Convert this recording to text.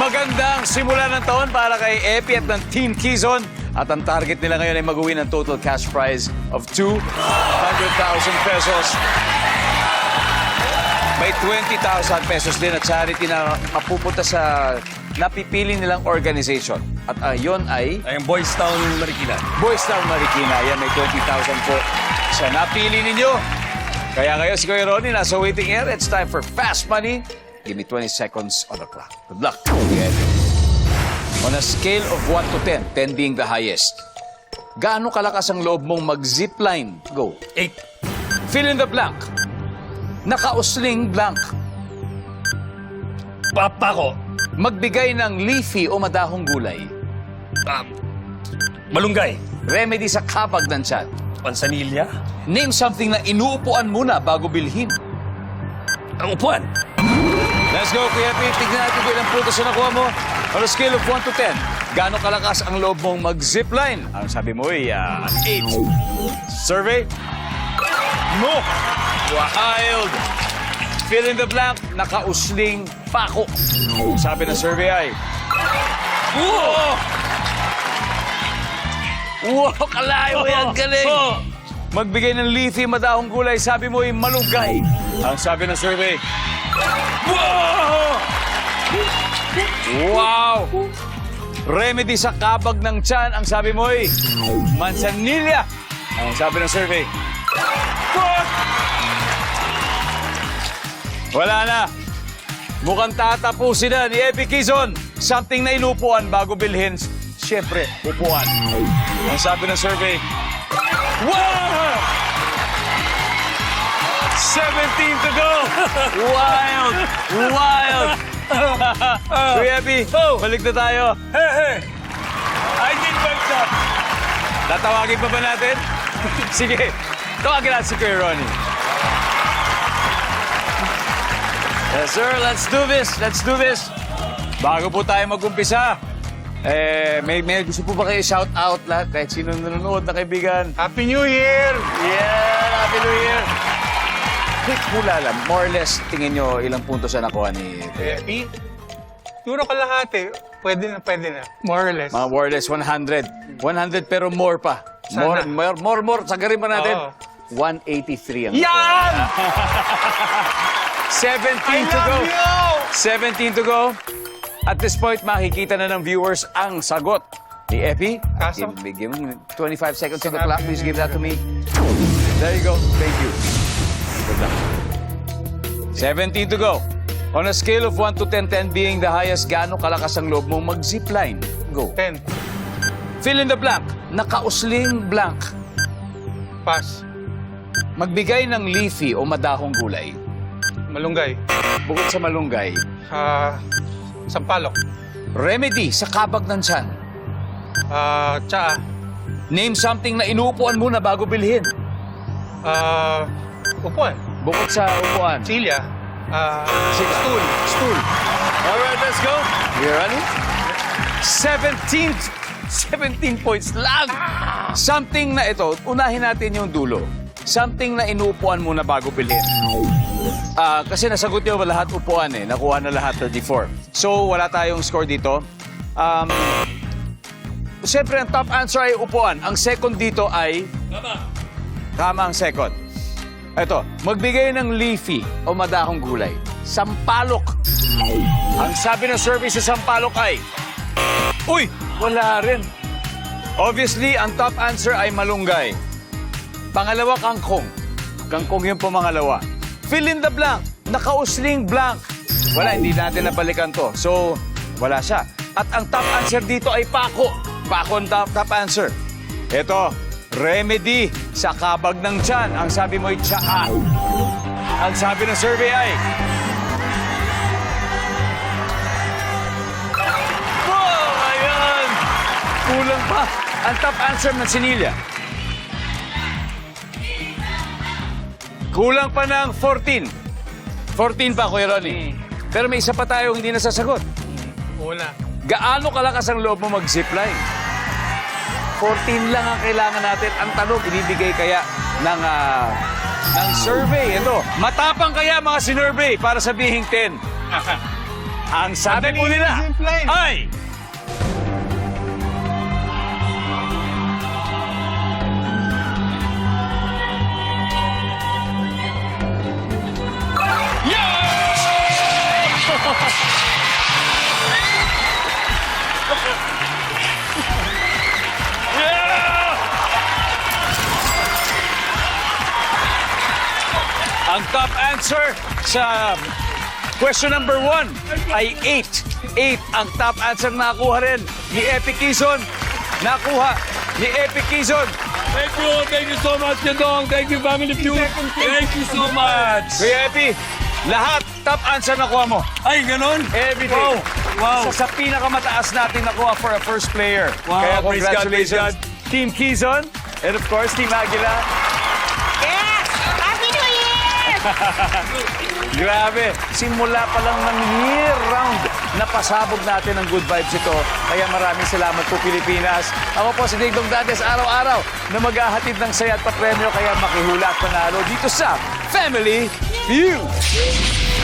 Magandang simula ng taon para kay Epi at ng Team Quezon. At ang target nila ngayon ay mag-uwi ng total cash prize of 200,000 pesos. May 20,000 pesos din na charity na mapupunta sa napipili nilang organization. At uh, yon ay Ay, ang Boys Town, Marikina. Boys Town Marikina. Yan, may 20,000 po sa napili ninyo. Kaya ngayon si Kuya Ronnie nasa waiting area. It's time for Fast Money. Give me 20 seconds on the clock. Good luck. Epi. On a scale of 1 to 10, 10 being the highest, gaano kalakas ang loob mong mag-zipline? Go. Eight. Fill in the blank. Nakausling blank. Papa ko. Magbigay ng leafy o madahong gulay. Um, malunggay. Remedy sa kabag ng tiyan. Pansanilya. Name something na inuupuan muna bago bilhin. Ang upuan. Let's go, Kuya Pete. Tignan natin kung ilang puntos na nakuha mo. On a scale of 1 to 10, gaano kalakas ang loob mong mag-zipline? Ang sabi mo ay ah, 8. Survey? No! Wild! Fill in the blank, nakausling pako. Sabi ng survey ay... Wow! Wow, kalayo yan, galing! Oh. Magbigay ng leafy madahong gulay, sabi mo ay malunggay. Ang sabi ng survey, Wow! Wow! Remedy sa kabag ng tiyan, ang sabi mo ay mansanilya. Ang sabi ng survey! Wala na. Mukhang tatapusin na ni Epi Quezon. Something na inupuan bago bilhin. Siyempre, upuan. Ang sabi ng survey, Wow! 17 to go! Wild! Wild! Kuya Epi, balik na tayo. Hey, hey. I did my job. Tatawagin pa ba natin? Sige, tawagin natin si Kuya Ronnie. Yes, sir. Let's do this. Let's do this. Bago po tayo mag-umpisa, eh, may, may gusto po ba kayo shout out lahat? Kahit sino nanonood na kaibigan. Happy New Year! Yeah! Happy New Year! Quick hula lang. More or less, tingin nyo ilang puntos na nakuha ni Kuya? Epi? Siguro kalahati. Pwede na, pwede na. More or less. Mga more or less 100. 100 pero more pa. More, Sana. more, more, more. Sagarin pa natin. Oo. 183 ang Yan! 17 I to go. you! 17 to go. At this point, makikita na ng viewers ang sagot ni Epi. Kaso? Give, give me 25 seconds on the clock. Please give that to me. There you go. Thank you. Good luck. 17 to go. On a scale of 1 to 10, 10 being the highest, gaano kalakas ang loob mong mag-zipline? Go. Ten. Fill in the blank. Nakausling blank. Pass. Magbigay ng leafy o madahong gulay. Malunggay. Bukod sa malunggay, Sa Sampalok. remedy sa kabag ng tiyan. Ah, tsaa. Name something na inuupuan muna bago bilhin. Ah, upuan. Bukod sa upuan. Silya. Ah, stool. Stool. Alright, let's go. You ready? 17, 17 points lang. Something na ito, unahin natin yung dulo. Something na inuupuan muna bago bilhin. Ah, kasi nasagot niyo lahat upuan eh. Nakuha na lahat 34. So, wala tayong score dito. Um, Siyempre, ang top answer ay upuan. Ang second dito ay... Tama ang second. Ito, magbigay ng leafy o madahong gulay. Sampalok. Ang sabi ng survey sa Sampalok ay... Uy! Wala rin. Obviously, ang top answer ay malunggay. Pangalawa, kangkong. Kangkong yung pumangalawa. Fill in the blank. Nakausling blank. Wala, hindi natin nabalikan to. So, wala siya. At ang top answer dito ay pako. Pako ang top, top answer. Ito, remedy sa kabag ng tiyan. Ang sabi mo ay tsaa. Ang sabi ng survey ay... Oh, ayan! Kulang pa. Ang top answer ng sinilya. Kulang pa ng 14. 14 pa, Kuya Ronnie. Pero may isa pa tayo hindi nasasagot. Una. Gaano kalakas ang loob mo mag-zipline? 14 lang ang kailangan natin. Ang tanong, ibibigay kaya ng, ah, ng survey. Ito, matapang kaya mga sinurvey para sabihing 10. Ang sabi po nila ay... Ang top answer sa question number one ay 8. 8 ang top answer na nakuha rin ni Epic Kison. Nakuha ni Epic Kison. Thank you, thank you so much, Yadong. Thank you, Family Feud. Thank you so much. Kuya Epi, lahat top answer nakuha mo. Ay, ganon? Everything. Wow. Wow. Sa, sa pinakamataas natin nakuha for a first player. Wow, Kaya praise God, praise congratulations, Team Kison. And of course, Team Aguila. Grabe, simula pa lang ng year round, napasabog natin ang good vibes ito. Kaya maraming salamat po Pilipinas. Ako po si Dingdong Dantes, araw-araw na maghahatid ng saya at papremyo kaya makihula at panalo dito sa Family Feud.